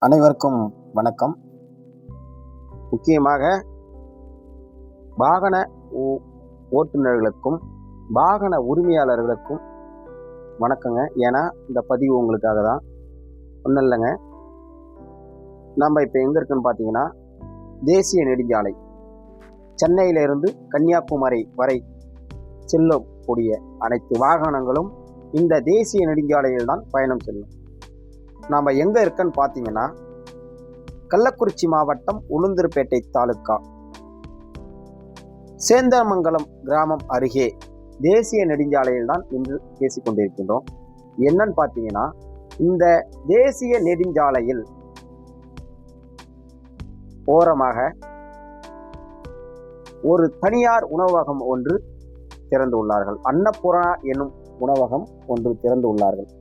அனைவருக்கும் வணக்கம். முக்கியமாக வாகன ஓ- ஓட்டுநர்களுக்கும் வாகன உரிமையாளர்களுக்கும் வணக்கங்க. ஏன்னா இந்த பதிவு உங்களுக்காக தான். ஒன்றும் இல்லைங்க. நம்ம இப்போ எங்கே இருக்குன்னு பார்த்தீங்கன்னா தேசிய நெடுஞ்சாலை. சென்னையிலிருந்து கன்னியாகுமரி வரை செல்லக்கூடிய அனைத்து வாகனங்களும் இந்த தேசிய நெடுஞ்சாலையில் தான் பயணம் செல்லும். நாம் எங்கே இருக்கன்னு பார்த்தீங்கன்னா கள்ளக்குறிச்சி மாவட்டம் உளுந்தூர்பேட்டை தாலுக்கா சேந்தமங்கலம் கிராமம் அருகே தேசிய நெடுஞ்சாலையில் தான் இன்று பேசிக்கொண்டிருக்கின்றோம். என்னன்னு பார்த்தீங்கன்னா இந்த தேசிய நெடுஞ்சாலையில் ஓரமாக ஒரு தனியார் உணவகம் ஒன்று திறந்து உள்ளார்கள் அன்னபூரணா என்னும் உணவகம் ஒன்று திறந்து உள்ளார்கள்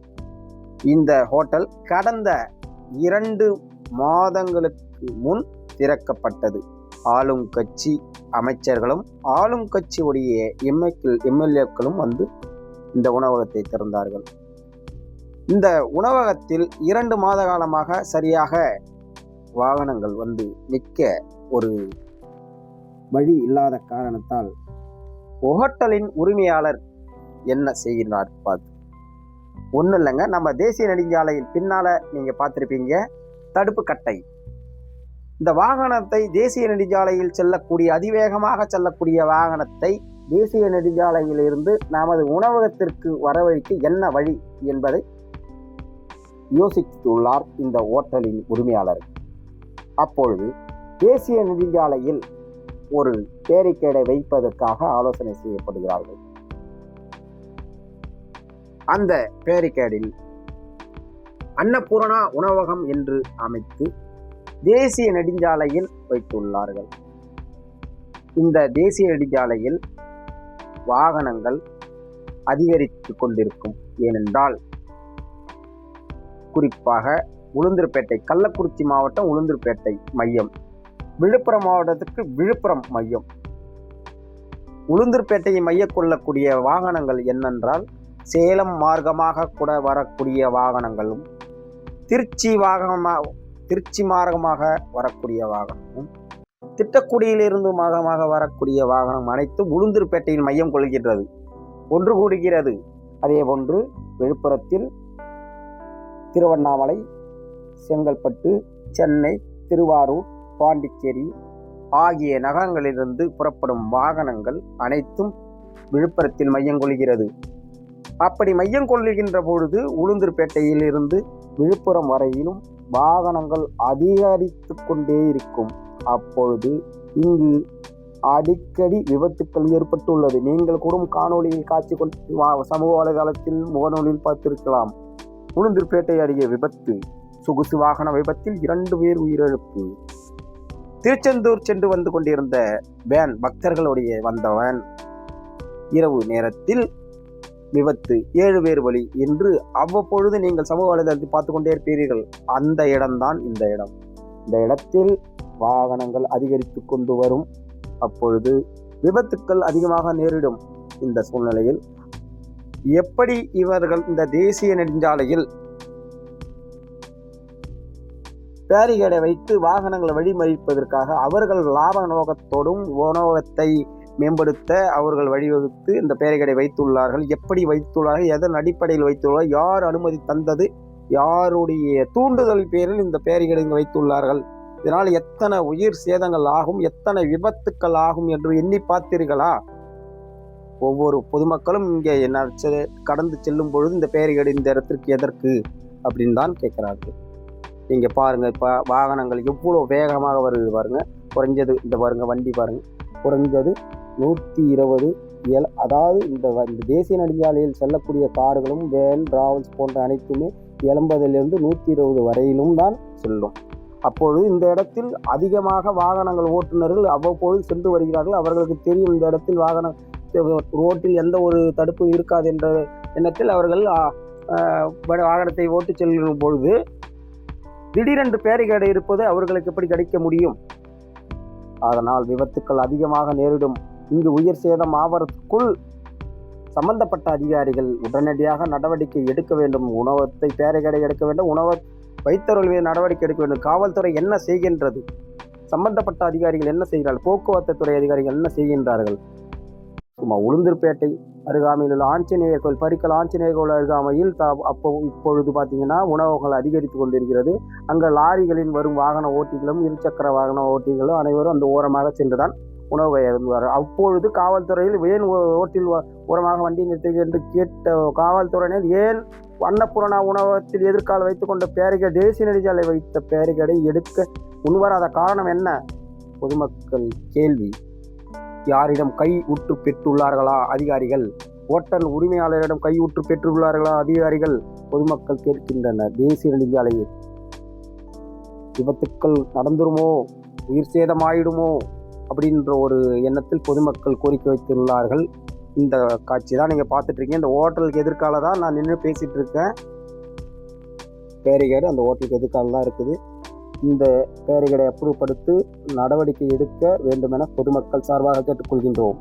இந்த ஹோட்டல் கடந்த இரண்டு மாதங்களுக்கு முன் திறக்கப்பட்டது. ஆளும் கட்சி அமைச்சர்களும் ஆளும் கட்சியுடைய எம்எல் எம்எல்ஏக்களும் வந்து இந்த உணவகத்தை திறந்தார்கள். இந்த உணவகத்தில் இரண்டு மாத காலமாக சரியாக வாகனங்கள் வந்து நிற்க ஒரு வழி இல்லாத காரணத்தால் ஹோட்டலின் உரிமையாளர் என்ன செய்கிறார் பார்த்து ஒன்றும் இல்லைங்க. நம்ம தேசிய நெடுஞ்சாலையின் பின்னால் நீங்கள் பார்த்துருப்பீங்க. தடுப்பு கட்டை. இந்த வாகனத்தை தேசிய நெடுஞ்சாலையில் செல்லக்கூடிய அதிவேகமாக செல்லக்கூடிய வாகனத்தை தேசிய நெடுஞ்சாலையில் இருந்து நமது உணவகத்திற்கு வரவழிக்கு என்ன வழி என்பதை யோசித்துள்ளார் இந்த ஓட்டலின் உரிமையாளர். அப்பொழுது தேசிய நெடுஞ்சாலையில் ஒரு பேரிக்கேடை வைப்பதற்காக ஆலோசனை செய்யப்படுகிறார்கள். அந்த பேரிகேடில் அன்னபூரணா உணவகம் என்று அமைத்து தேசிய நெடுஞ்சாலையில் வைத்துள்ளார்கள். இந்த தேசிய நெடுஞ்சாலையில் வாகனங்கள் அதிகரித்து கொண்டிருக்கும். ஏனென்றால் குறிப்பாக உளுந்தூர்பேட்டை கள்ளக்குறிச்சி மாவட்டம் உளுந்தூர்பேட்டை மையம் விழுப்புரம் மாவட்டத்துக்கு விழுப்புரம் மையம். உளுந்தூர்பேட்டையை மைய கொள்ளக்கூடிய வாகனங்கள் என்னென்றால் சேலம் மார்க்கமாக கூட வரக்கூடிய வாகனங்களும் திருச்சி வாகனமாக திருச்சி மார்க்கமாக வரக்கூடிய வாகனமும் திட்டக்குடியிலிருந்து மாகமாக வரக்கூடிய வாகனம் அனைத்தும் உளுந்தூர்பேட்டையில் மையம் கொள்கின்றது. ஒன்று கூடுகிறது. அதே போன்று விழுப்புரத்தில் திருவண்ணாமலை செங்கல்பட்டு சென்னை திருவாரூர் பாண்டிச்சேரி ஆகிய நகரங்களிலிருந்து புறப்படும் வாகனங்கள் அனைத்தும் விழுப்புரத்தில் மையம் கொள்கிறது. அப்படி மையம் கொள்ளுகின்ற பொழுது உளுந்தூர்பேட்டையில் இருந்து விழுப்புரம் வரையிலும் வாகனங்கள் அதிகரித்து கொண்டே இருக்கும். அப்பொழுது இங்கு அடிக்கடி விபத்துக்கள் ஏற்பட்டுள்ளது. நீங்கள் கூட காணொலியில் காட்சி கொண்டு சமூக வலைதளத்தில் முகநூலில் பார்த்திருக்கலாம். உளுந்தூர்பேட்டை அருகே விபத்து. சொகுசு வாகன விபத்தில் இரண்டு பேர் உயிரிழப்பு. திருச்செந்தூர் சென்று வந்து கொண்டிருந்த வேன் பக்தர்களுடைய வந்த வேன் இரவு நேரத்தில் விபத்து. ஏழு பேர் வழி என்று அவ்வப்பொழுது நீங்கள் சமூக வலைதளத்தில் பார்த்து கொண்டே இருப்பீர்கள். அந்த இடம்தான் இந்த இடம். இந்த இடத்தில் வாகனங்கள் அதிகரித்து கொண்டு வரும். அப்பொழுது விபத்துக்கள் அதிகமாக நேரிடும். இந்த சூழ்நிலையில் எப்படி இவர்கள் இந்த தேசிய நெடுஞ்சாலையில் பேரிகேடை வைத்து வாகனங்களை வழிமறிப்பதற்காக அவர்கள் லாப நோக்கத்தோடும் உணவகத்தை மேம்படுத்த அவர்கள் வழிவகுத்து இந்த பேரிகடை வைத்துள்ளார்கள். எப்படி வைத்துள்ளார்கள்? எதன் அடிப்படையில் வைத்துள்ளார்கள்? யார் அனுமதி தந்தது? யாருடைய தூண்டுதல் பேரில் இந்த பேரிகடை இங்கு வைத்துள்ளார்கள்? இதனால் எத்தனை உயிர் சேதங்கள் ஆகும்? எத்தனை விபத்துக்கள் ஆகும் என்று எண்ணி பார்த்தீர்களா? ஒவ்வொரு பொதுமக்களும் இங்கே கடந்து செல்லும் பொழுது இந்த பேரிகடை இந்த இடத்திற்கு எதற்கு? அப்படின்னு தான் கேட்கிறார்கள். நீங்கள் பாருங்கள் இப்போ வாகனங்கள் எவ்வளோ வேகமாக வருது பாருங்கள் குறைஞ்சது இந்த பாருங்க வண்டி பாருங்கள் குறைஞ்சது நூற்றி இருபது எல் அதாவது இந்த வ- இந்த தேசிய நெடுஞ்சாலையில் செல்லக்கூடிய கார்களும் வேன் டிராவல்ஸ் போன்ற அனைத்துமே எண்பதிலிருந்து நூற்றி இருபது வரையிலும் தான் செல்லும். அப்பொழுது இந்த இடத்தில் அதிகமாக வாகனங்கள் ஓட்டுநர்கள் அவ்வப்போது சென்று வருகிறார்கள். அவர்களுக்கு தெரியும் இந்த இடத்தில் வாகனம் ரோட்டில் எந்த ஒரு தடுப்பும் இருக்காது என்ற எண்ணத்தில் அவர்கள் வாகனத்தை ஓட்டிச் செல்லும் பொழுது திடீரென்று பேரிகேடு இருப்பது அவர்களுக்கு எப்படி கிடைக்க முடியும்? அதனால் விபத்துக்கள் அதிகமாக நேரிடும். இங்கு உயிர் சேதம் ஆவதற்குள் சம்பந்தப்பட்ட அதிகாரிகள் உடனடியாக நடவடிக்கை எடுக்க வேண்டும். உணவத்தை பேரைகடை எடுக்க வேண்டும். உணவ வைத்தவர்கள் மீது நடவடிக்கை எடுக்க வேண்டும். காவல்துறை என்ன செய்கின்றது? சம்பந்தப்பட்ட அதிகாரிகள் என்ன செய்கிறார்கள்? போக்குவரத்து துறை அதிகாரிகள் என்ன செய்கின்றார்கள்? சும்மா உளுந்தூர்பேட்டை அருகாமையில் உள்ள ஆஞ்சநேயர் கோயில் பரிக்கல் ஆஞ்சநேயர் கோயில் அருகாமையில் த அப்போ இப்பொழுது பார்த்தீங்கன்னா உணவுகள் அதிகரித்து கொண்டிருக்கிறது. அங்கே லாரிகளின் வரும் வாகன ஓட்டிகளும் இருசக்கர வாகன ஓட்டிகளும் அனைவரும் அந்த ஓரமாக சென்றுதான் உணவு அருந்துவார் அப்பொழுது காவல்துறையில் ஏன் ஓ- ஓட்டில் ஓரமாக வண்டி நிறுத்துகிறது என்று கேட்ட காவல்துறையினர் ஏன் அன்னபூரணா உணவகத்தில் எதிர்கால வைத்துக்கொண்ட பேரிகை தேசிய நெடுஞ்சாலை வைத்த பேரிகடை எடுக்க முன்வராத காரணம் என்ன? பொதுமக்கள் கேள்வி. யாரிடம் கை உற்று பெற்றுள்ளார்களா அதிகாரிகள்? ஓட்டல் உரிமையாளரிடம் கை பெற்றுள்ளார்களா அதிகாரிகள்? பொதுமக்கள் கேட்கின்றனர். தேசிய நெடுஞ்சாலையில் விபத்துக்கள் நடந்துருமோ? உயிர் சேதமாயிடுமோ? அப்படின்ற ஒரு எண்ணத்தில் பொதுமக்கள் கோரிக்கை வைத்துள்ளார்கள். இந்த காட்சி தான் நீங்கள் பார்த்துட்ருக்கீங்க. இந்த ஹோட்டலுக்கு எதிர்கால தான் நான் நின்று பேசிகிட்டு இருக்கேன் பேரிகேடு அந்த ஹோட்டலுக்கு எதிர்கால தான் இருக்குது. இந்த பேரிகேடை அப்புறப்படுத்தி நடவடிக்கை எடுக்க வேண்டுமென பொதுமக்கள் சார்பாக கேட்டுக்கொள்கின்றோம்.